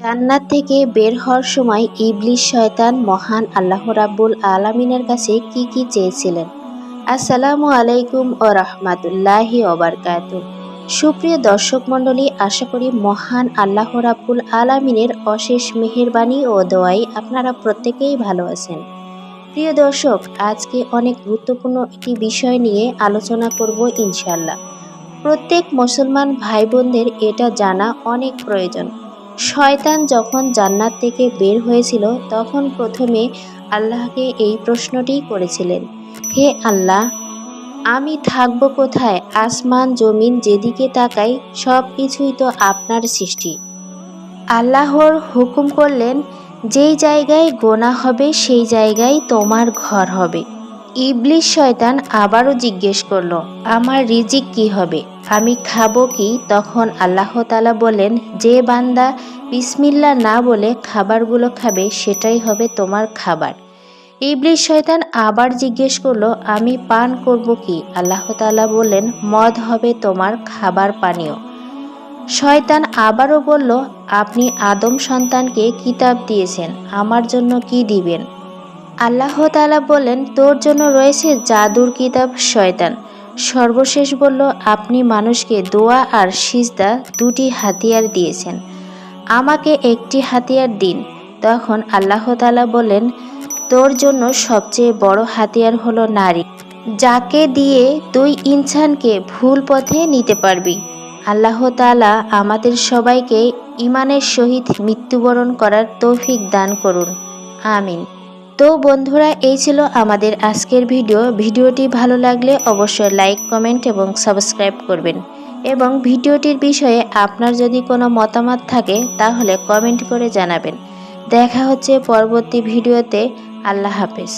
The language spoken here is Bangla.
জান্নাত থেকে বের হওয়ার সময় ইবলিশ শয়তান মহান আল্লাহ রাব্বুল আলামিনের কাছে কি কি চেয়েছিলেন? আসসালামু আলাইকুম ও রহমাতুল্লাহি ওবরকাত সুপ্রিয় দর্শক মণ্ডলী, আশা করি মহান আল্লাহ রাব্বুল আলামিনের অশেষ মেহেরবানি ও দোয়াই আপনারা প্রত্যেকেই ভালো আছেন। প্রিয় দর্শক, আজকে অনেক গুরুত্বপূর্ণ একটি বিষয় নিয়ে আলোচনা করব ইনশাল্লাহ প্রত্যেক মুসলমান ভাই বোনদের এটা জানা অনেক প্রয়োজন। শয়তান যখন জান্নাত থেকে বের হয়েছিল, তখন প্রথমে আল্লাহকে এই প্রশ্নটি করেছিলেন, হে আল্লাহ, আমি থাকব কোথায়? আসমান, জমিন, যেদিকে তাকাই সব কিছুই তো আপনার সৃষ্টি। আল্লাহর হুকুম করলেন, যেই জায়গায় গোনা হবে, সেই জায়গায় তোমার ঘর হবে। ইবলিশ শয়তান আবারও জিজ্ঞেস করল, আমার রিজিক কি হবে? আমি খাব কি? তখন আল্লাহ তালা বলেন যে বান্দা বিসমিল্লা না বলে খাবারগুলো খাবে, সেটাই হবে তোমার খাবার। ইবলিশ শয়তান আবার জিজ্ঞেস করল, আমি পান করব কি? আল্লাহ তালা বললেন, মদ হবে তোমার খাবার পানীয়। শয়তান আবারও বলল, আপনি আদম সন্তানকে কিতাব দিয়েছেন, আমার জন্য কি দিবেন? আল্লাহ তালা বললেন তোর জন্য রয়েছে জাদুর কিতাব, শয়তান। সর্বশেষ বলল, আপনি মানুষকে দোয়া আর সিজদা দুটি হাতিয়ার দিয়েছেন। আমাকে একটি হাতিয়ার দিন। তখন আল্লাহ তালা বললেন তোর জন্য সবচেয়ে বড় হাতিয়ার হলো নারী। যাকে দিয়ে তুই ইনসানকে ভুল পথে নিতে পারবি। আল্লাহ তালা আমাদের সবাইকে ইমানের সহিত মৃত্যুবরণ করার তৌফিক দান করুন। আমিন। তো বন্ধুরা, এই ছিল আমাদের আজকের ভিডিও। ভিডিওটি ভালো লাগলে অবশ্যই লাইক কমেন্ট এবং সাবস্ক্রাইব করবেন। এবং ভিডিওটির বিষয়ে আপনার যদি কোনো মতামত থাকে, তাহলে কমেন্ট করে জানাবেন। দেখা হচ্ছে পরবর্তী ভিডিওতে। আল্লাহ হাফেজ।